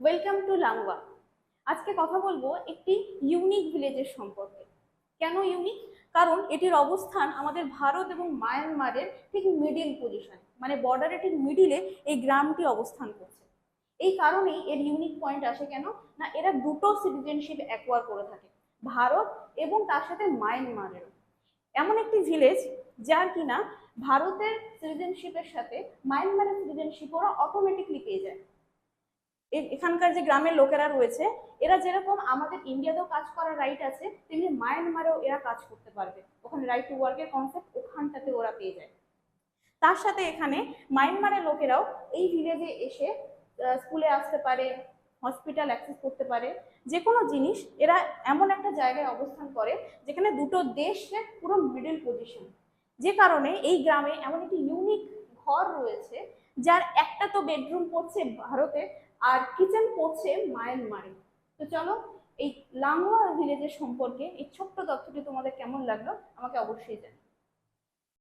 Welcome to লাংওয়া আজকে কথা বলব একটি ইউনিক ভিলেজের সম্পর্কে। কেন ইউনিক কারণ এটির অবস্থান আমাদের ভারত এবং মায়ানমারের ঠিক মিডিল পজিশন মানে বর্ডারের ঠিক মিডিলে এই গ্রামটি অবস্থান করছে। এই কারণেই এর ইউনিক পয়েন্ট আসে কেন? না, এরা দুটো সিটিজেনশিপ অ্যাকোয়ার করে থাকে, ভারত এবং তার সাথে মায়ানমারেরও। এমন একটি ভিলেজ যার কিনা ভারতের সিটিজেনশিপের সাথে মায়ানমারের সিটিজেনশিপ ওরা অটোমেটিকলি পেয়ে যায়। এখানকার যে গ্রামের লোকেরা রয়েছে, এরা যেরকম আমাদের ইন্ডিয়াতেও কাজ করার রাইট আছে, তেমনি মায়ানমারেও এরা কাজ করতে পারবে। ওখানে রাইট টু ওয়ার্কের কনসেপ্ট ওখানটাতে ওরা পেয়ে যায়। তার সাথে এখানে মায়ানমারের লোকেরাও এই ভিলেজে এসে স্কুলে আসতে পারে হসপিটাল অ্যাক্সেস করতে পারে। যে কোনো জিনিস এরা এমন একটা জায়গায় অবস্থান করে, যেখানে দুটো দেশের পুরো মিডল পজিশন যে কারণে এই গ্রামে এমন একটি ইউনিক ঘর রয়েছে যার একটা তো বেডরুম পড়ছে ভারতে আর কিচেন পড়ছে মায়ানমারে তো চলো, এই লাংওয়া ভিলেজের সম্পর্কে এই ছোট্ট তথ্যটি তোমাদের কেমন লাগল, আমাকে অবশ্যই জানাও।